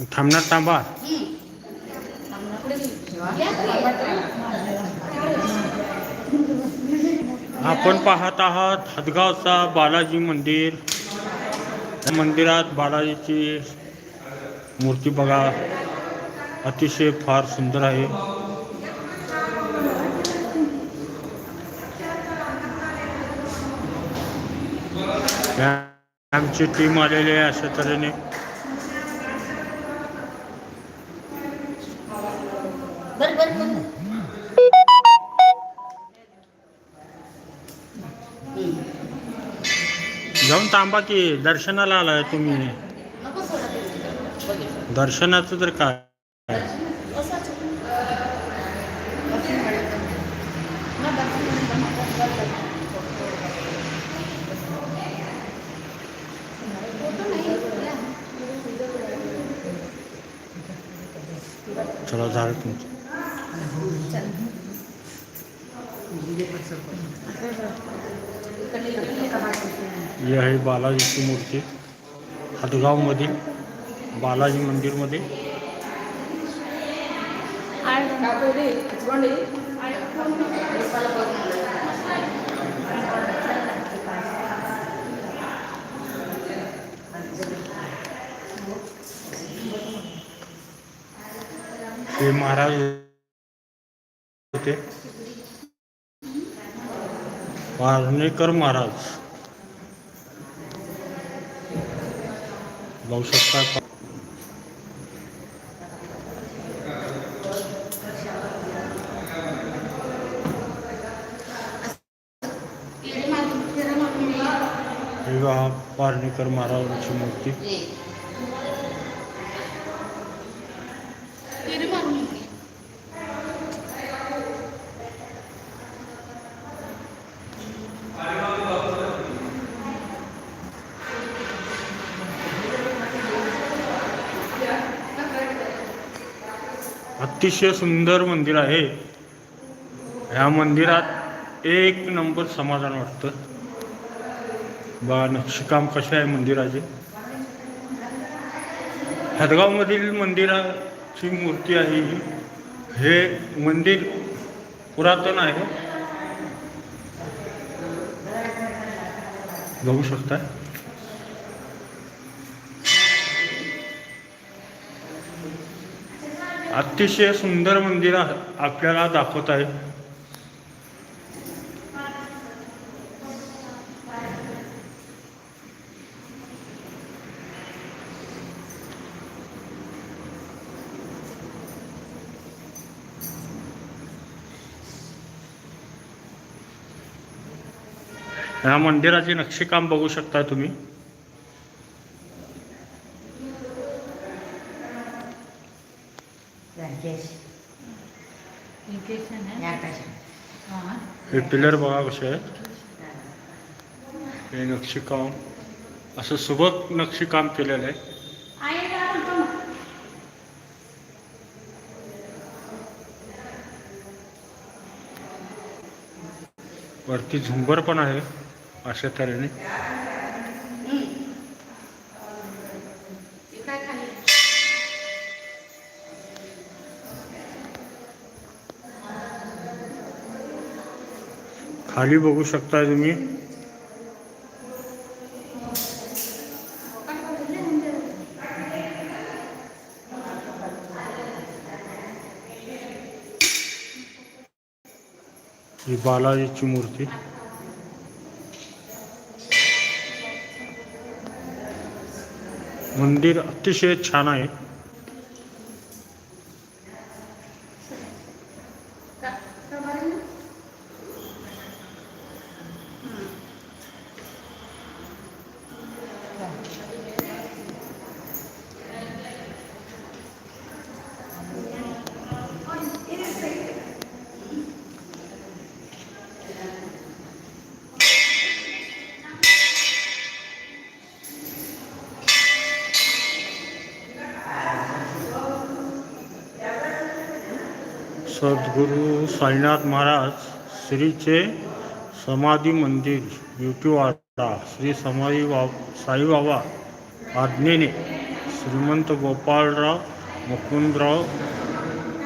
थांबणार थांबा. आपण पाहत आहात हदगावचा बालाजी मंदिर. या मंदिरात बालाजीची मूर्ती बघा अतिशय फार सुंदर आहे. आमची टीम आलेली आहे अशा तऱ्हेने. जाऊन थांबा की दर्शनाला आलाय तुम्ही. दर्शनाचं तर काय? चला झालं तुमचं. इकडले इकडले. ही आहे बालाजीची मूर्ती. हदगावमधील बालाजी मंदिरमध्ये. हे महाराज होते. वारणेकर महाराज. बघू शकता इकडे मागे फिरा मागे. महाराजांची मूर्ती अतिशय सुंदर मंदिर आहे. ह्या मंदिरात एक नंबर समाधान वाटतं. बा नक्षीकाम कसे आहे मंदिराचे? हदगावमधील मंदिराची मूर्ती आहे ही. हे मंदिर पुरातन आहे. बघू शकता अतिशय सुंदर मंदिर आपल्याला दाखवत आहे. या मंदिराचे नक्षीकाम बघू शकता तुम्ही. हे पिलर बघा कसे आहेत. हे नक्षीकाम. असं सुबक नक्षीकाम केलेलं आहे? वरती झुंबर पण आहे अशा तऱ्हेने. खाली बघू शकता तुम्ही. ही बालाजीची मूर्ती. मंदिर अतिशय छान आहे. सद्गुरू साईनाथ महाराज श्रीचे समाधी मंदिर युटीवाडा श्री समाधी बा साईबाबा आज्ञेने श्रीमंत गोपाळराव मुकुंदराव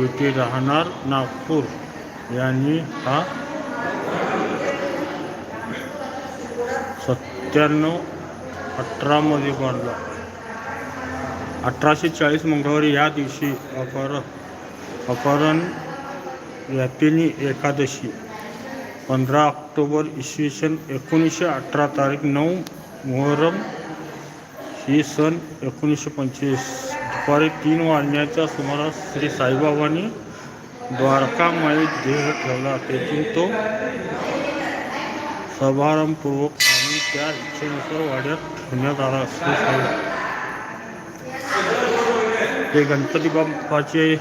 युटी राहणार नागपूर. यांनी हा सत्त्याण्णव अठरामध्ये बांधला. अठराशे चाळीस मंगळवारी या दिवशी अपहरण अपहरण व्यापिनी एकादशी पंधरा ऑक्टोबर इसवी सन एकोणीसशे अठरा तारीख नऊ मोहरम ही सन एकोणीसशे पंचवीस. दुपारी तीन वाजण्याच्या सुमारास श्री साईबाबांनी द्वारकामाईत देह ठेवला. तेथून तो समारंभपूर्वक आणि त्या इच्छेनुसार वाड्यात ठेवण्यात आला श्री साई हे गणपती बाप्पाचे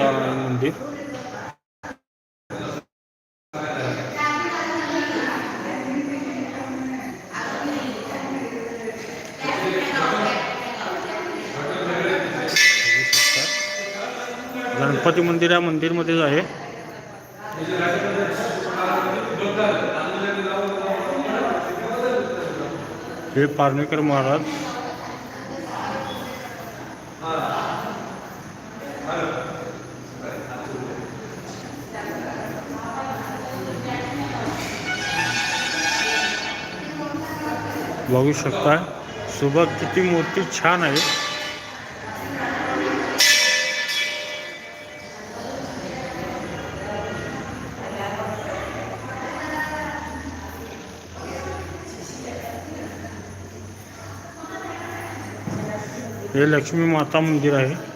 मंदिर गणपती मंदिर या मंदिरमध्येच आहे. हे पारणेकर महाराज. बघू शकता. सोबत किती मूर्ती छान आहे. हे लक्ष्मी माता मंदिर आहे.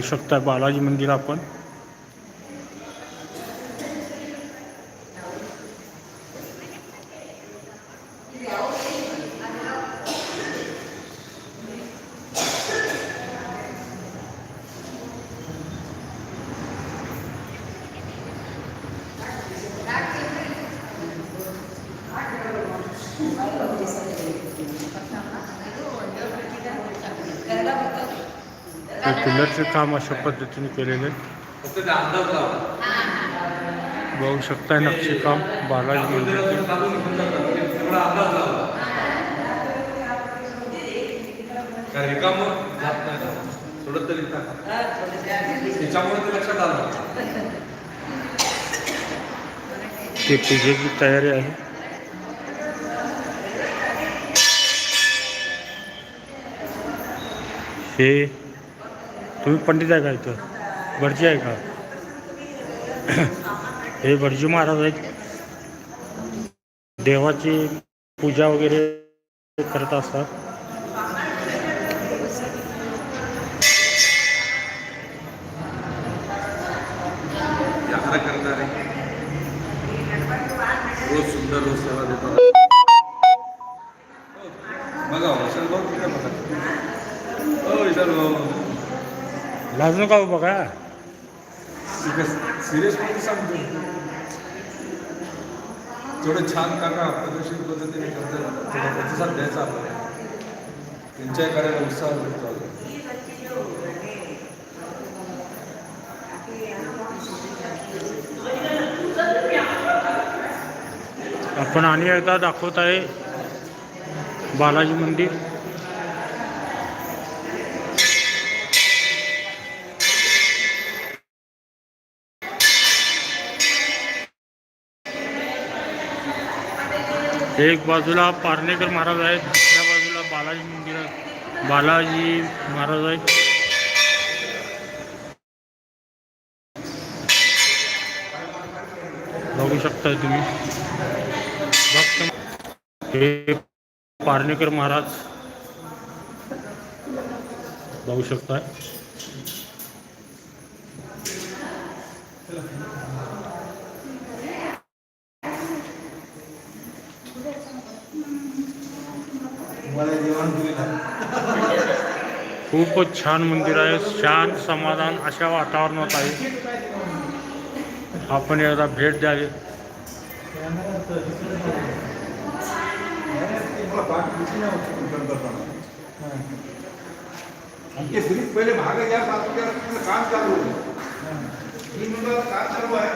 बघू शकता बालाजी मंदिर आपण हे पिलरचे काम अशा पद्धतीने केलेले बघू शकता नक्षीकाम बालाजी ते. पूजेची तयारी आहे. हे तुम्ही पंडित आहे का इथं? भटजी आहे का? हे भटजी महाराज आहेत. देवाची पूजा वगैरे करत असतात. बघा भाऊ तिकडे बघा हो विशाल भाऊ लाजू का हो बघा सिरियसमध्ये सांगतो थोडं छान काका पद्धतशीर पद्धतीने करतात थोडा प्रतिसाद द्यायचा आपल्याला त्यांच्या कार्याला उत्साह अजून. आपण आणि एकदा दाखवत आहे बालाजी मंदिर एक बाजूला पार्लेकर महाराज आहेत दुसऱ्या बाजूला बालाजी मंदिर बालाजी महाराज आहेत. बघू शकता तुम्ही. भक्त हे पार्लेकर महाराज. बघू शकताय. खूपच छान मंदिर आहे. शांत समाधान अशा वातावरणात आहे. आपण एकदा भेट द्यावी. पहिले भाग या काम चालू ही काम आहे.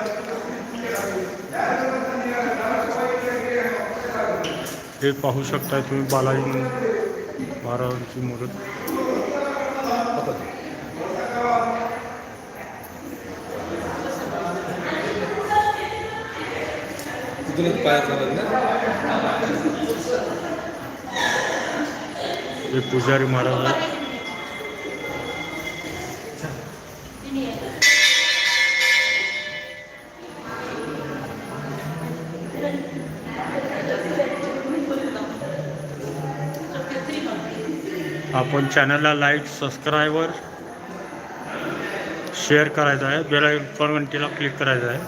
हे पाहू शकताय तुम्ही बालाजी. चालत ना? हे पुजारी महाराज पण चॅनलला लाईक सबस्क्रायबर शेअर करायचं आहे. बेल आयकॉन घंटीला क्लिक करायचं आहे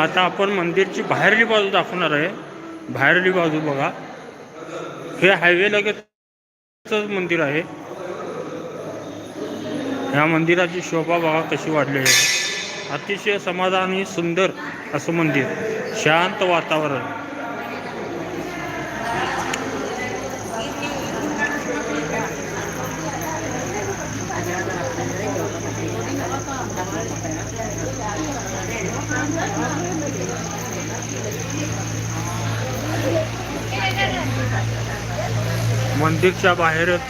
आता आपण मंदिरची बाहेरली बाजू दाखवणार आहे. बाहेरली बाजू बघा. हे हायवे लगेच मंदिर आहे. ह्या मंदिराची शोभा बघा कशी वाढलेली आहे. अतिशय समाधानी सुंदर असं मंदिर. शांत वातावरण. मंदिरच्या बाहेरच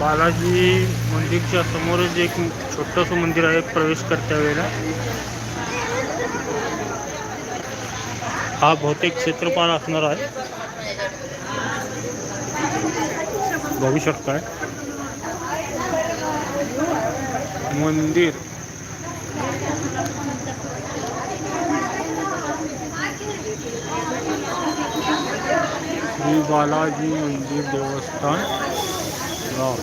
बालाजी मंदिरच्या समोरच एक छोटंसं मंदिर आहे प्रवेश करत्या वेळेला. हा बहुतेक क्षेत्रपाल असणार आहे. बघू शकताय. मंदिर. श्री बालाजी मंदिर देवस्थान गाव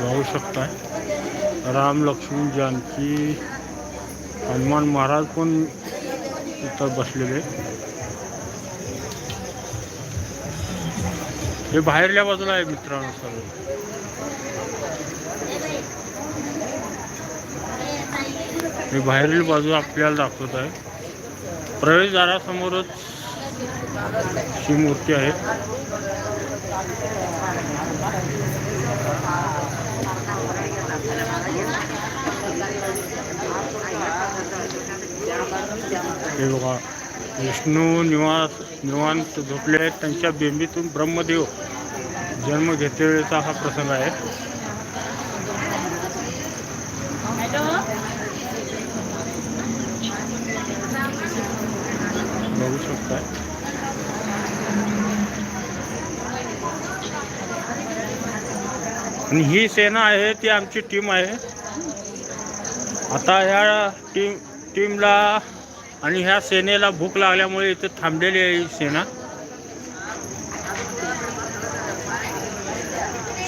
बघू शकताय. राम लक्ष्मण जानकी हनुमान महाराज पण इथं बसलेले. हे बाहेरल्या बाजूला आहे मित्रांनो सर्व हे बाहेरील बाजू आपल्याला दाखवत आहे. प्रवेशद्वारासमोरच ही मूर्ती आहे. हे बघा विष्णू निवास निवांत झोपले आहेत. त्यांच्या बिंबीतून ब्रह्मदेव जन्म घेतेवेळेचा हा प्रसंग आहे. बघू शकताय आणि ही सेना आहे ती आमची टीम आहे. आता ह्या टीम टीमला आणि ह्या सेनेला भूक लागल्यामुळे इथे थांबलेली आहे सेना.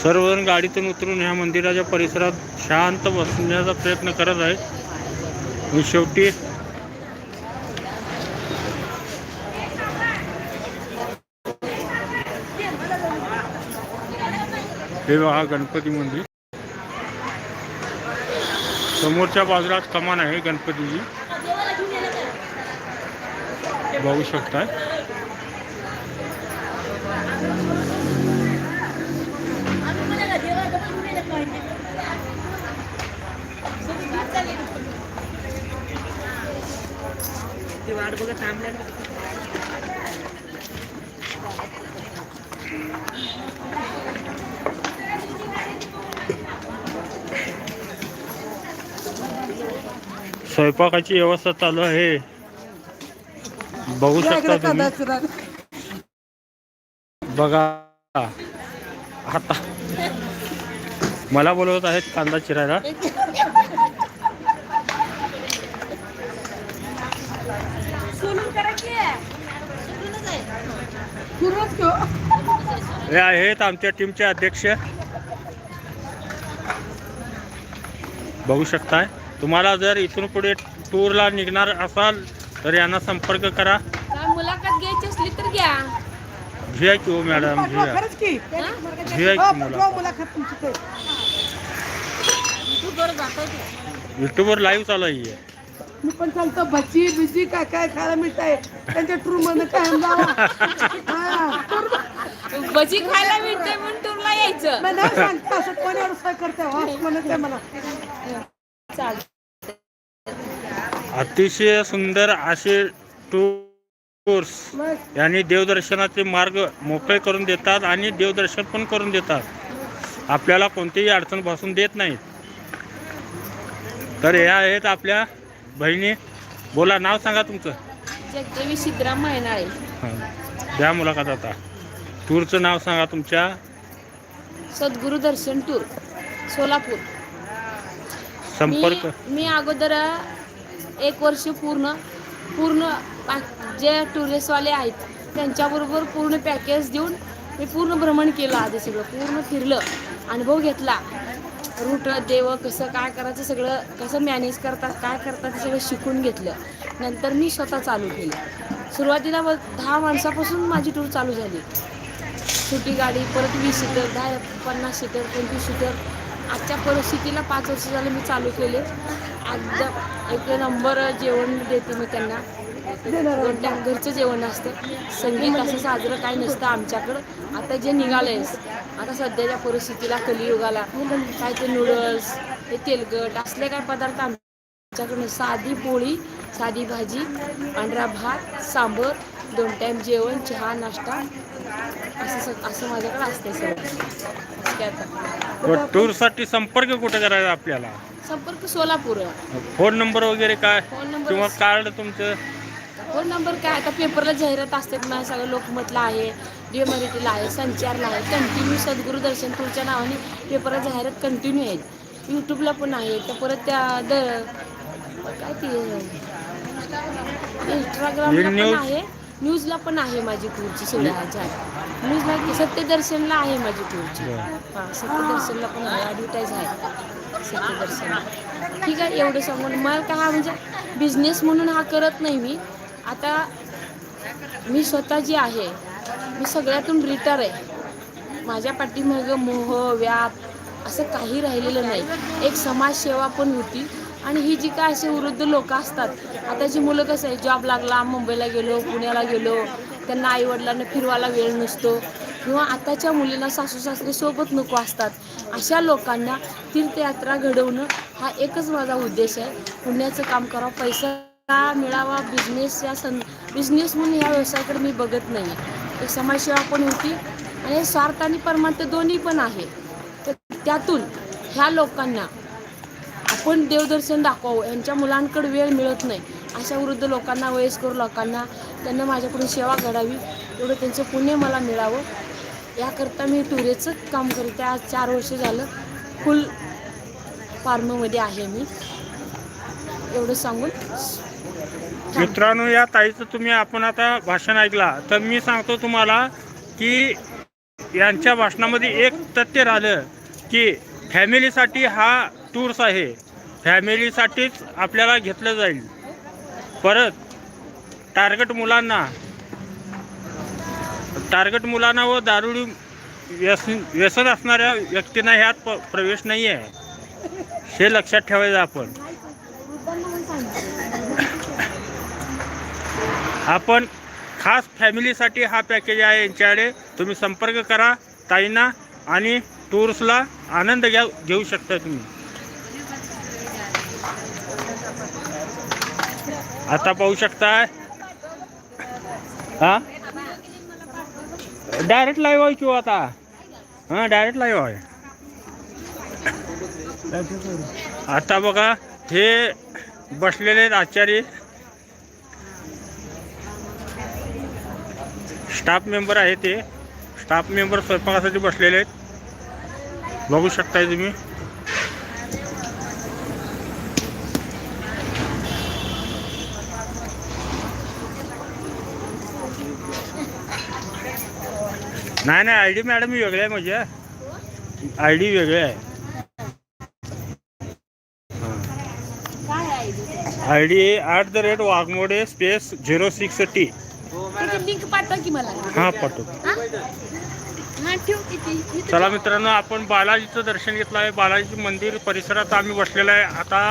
सर्वजण गाडीतून उतरून ह्या मंदिराच्या परिसरात शांत बसण्याचा प्रयत्न करत आहेत. आणि शेवटी हे बघा गणपती मंदिर. समोरच्या बाजूलाच कमान आहे गणपतीची बघू शकताय स्वयंपाकाची व्यवस्था चालू आहे. बघू शकता तुम्ही. बघा. आता. मला बोलवत आहेत कांदा चिरायला. हे आहेत आमच्या टीमचे अध्यक्ष. बघू शकताय. तुम्हाला जर इथून पुढे टूरला निघणार असाल तर यांना संपर्क करा. मुलाखत घ्यायची असली तर घ्या. घ्या की हो मॅडम? घ्या खरंच की. घ्या हो, की पाठवा मुला मुलाखत तुमची ते. युट्यूबवर लाईव्ह चालू आहे मी पण चालतो भजी बिजी काय काय खायला मिळतंय? त्यांच्या टूरमध्ये काय हा, भजी खायला मिळते म्हणून टूरला यायचं. नाही सांगता असं कोणी सोय करते म्हणत आहे मला. चालतं अतिशय सुंदर असे टूर्स यांनी देवदर्शनाचे मार्ग मोकळे करून देतात आणि देवदर्शन पण करून देतात. आपल्याला कोणतीही अडचण भासून देत नाहीत. तर या आहेत आपल्या बहिणी. बोला नाव सांगा तुमचं. जगदेवी सिद्धराम महिनाळे. हां. द्या मुलाखत आता. टूरचं नाव सांगा तुमच्या. सद्गुरु दर्शन टूर सोलापूर. संपर्क. मी मी अगोदर एक वर्ष पूर्ण पूर्ण जे टुरिस्टवाले आहेत त्यांच्याबरोबर पूर्ण पॅकेज देऊन मी पूर्ण भ्रमण केलं आधी सगळं. पूर्ण फिरलं अनुभव घेतला. रूट देव कसं काय करायचं सगळं कसं मॅनेज करतात काय करतात ते सगळं शिकून घेतलं. नंतर मी स्वतः चालू केलं. सुरुवातीला दहा माणसापासून माझी टूर चालू झाली. छोटी गाडी परत वीस सीटर दहा पन्नास सीटर पंचवीस सीटर आजच्या परिस्थितीला पाच वर्ष झालं मी चालू केले. एकदम एक नंबर जेवण देते मी त्यांना. दोन घरचं जेवण असतं. संगीत असं साजरं काय नसतं आमच्याकडं. आता जे निघालंय आता सध्याच्या परिस्थितीला कलियुगाला काय ते नूडल्स ते तेलकट असले काय पदार्थ आमच्याकडून साधी पोळी साधी भाजी पांढरा भात सांबर दोन टाईम जेवण चहा नाश्ता. असं असं माझ्याकडे असते सगळं. टूरसाठी संपर्क कुठे करायचा आपल्याला? संपर्क सोलापूर. फोन नंबर वगैरे काय? फोन नंबर किंवा कार्ड तुमचं? फोन नंबर काय? आता पेपरला जाहिरात असतात माझ्या सगळं लोकमतला आहे डिओ मराठीला आहे संचारला आहे कंटिन्यू सद्गुरू दर्शन टूरच्या नावाने पेपरला जाहिरात कंटिन्यू आहेत यूट्यूबला पण आहे तर परत त्या द काय ते इंस्टाग्रामला पण? आहे. न्यूजला पण आहे माझी सगळ्या जाहिरात न्यूजला सत्यदर्शनला आहे माझी बरं. हां सत्यदर्शनला पण आहे ॲडव्हर्टाईज आहे. सत्यदर्शन. ठीक आहे एवढं सांगून. मला काय हा म्हणजे बिझनेस म्हणून हा करत नाही मी. आता मी स्वतः जी आहे मी सगळ्यातून रिटायर आहे. माझ्या पाठीमागं मोह व्याप असं काही राहिलेलं नाही. एक समाजसेवा पण होती. आणि ही जी काय असे वृद्ध लोक असतात आताची मुलं कसं आहे जॉब लागला मुंबईला गेलो पुण्याला गेलो त्यांना आईवडिलांना फिरवायला वेळ नसतो किंवा आताच्या मुलींना सासू सासरे सोबत नको असतात अशा लोकांना तीर्थयात्रा घडवणं हा एकच माझा उद्देश आहे. पुण्याचं काम करावं पैसा मिळावा बिझनेस या सं बिझनेस म्हणून ह्या व्यवसायाकडे मी बघत नाही. एक समाजसेवा पण होती आणि स्वार्थ आणि परमार्थ दोन्ही पण आहे. तर त्यातून ह्या लोकांना आपण देवदर्शन दाखवावं. यांच्या मुलांकडे वेळ मिळत नाही. अशा वृद्ध लोकांना वयस्कर लोकांना त्यांना माझ्याकडून सेवा घडावी एवढं त्यांचं पुण्य मला मिळावं. याकरता मी टुरेचं काम करते आज चार वर्ष झालं फुल फार्ममध्ये आहे मी. एवढं सांगून मित्रांनो या ताईचं तुम्ही आपण आता भाषण ऐकला. तर मी सांगतो तुम्हाला की यांच्या भाषणामध्ये एक तथ्य राहिलं की फॅमिलीसाठी हा टूर्स आहे. फॅमिलीसाठीच आपल्याला घेतलं जाईल. परत टार्गेट मुलांना टार्गेट मुलांना व दारुडी व्यसन व्यसन असणाऱ्या व्यक्तींना ह्यात प प्रवेश नाही आहे हे लक्षात ठेवायचं आपण. आपण खास फॅमिलीसाठी हा पॅकेज आहे यांच्याकडे. तुम्ही संपर्क करा ताईंना आणि टूर्सला आनंद घ्या घेऊ शकता तुम्ही. आता पाहू शकता हा? डायरेक्ट लाईव्ह आहे किंवा आता? हां डायरेक्ट लाईव्ह आहे. आता बघा हे बसलेले आहेत आचार्य स्टाफ मेंबर आहे ते स्टाफ मेंबर स्वयंपाकासाठी बसलेले आहेत. बघू शकताय तुम्ही. नाही नाही आय डी मॅडम वेगळे आहे म्हणजे आय डी वेगळे आहे. I D at the rate Waghmode space zero six T. Link पाठवा की मला. हां इथं चला मित्रांनो आपण बालाजीचं दर्शन घेतलं आहे. बालाजी मंदिर परिसरात आम्ही बसलेलो आहे. आता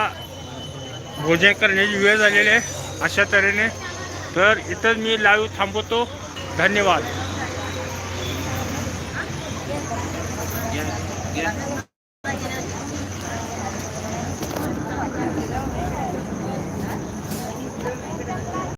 भोजन करण्याची वेळ झालेली आहे अशा तऱ्हेने. तर इथं मी लाईव्ह थांबवतो. धन्यवाद.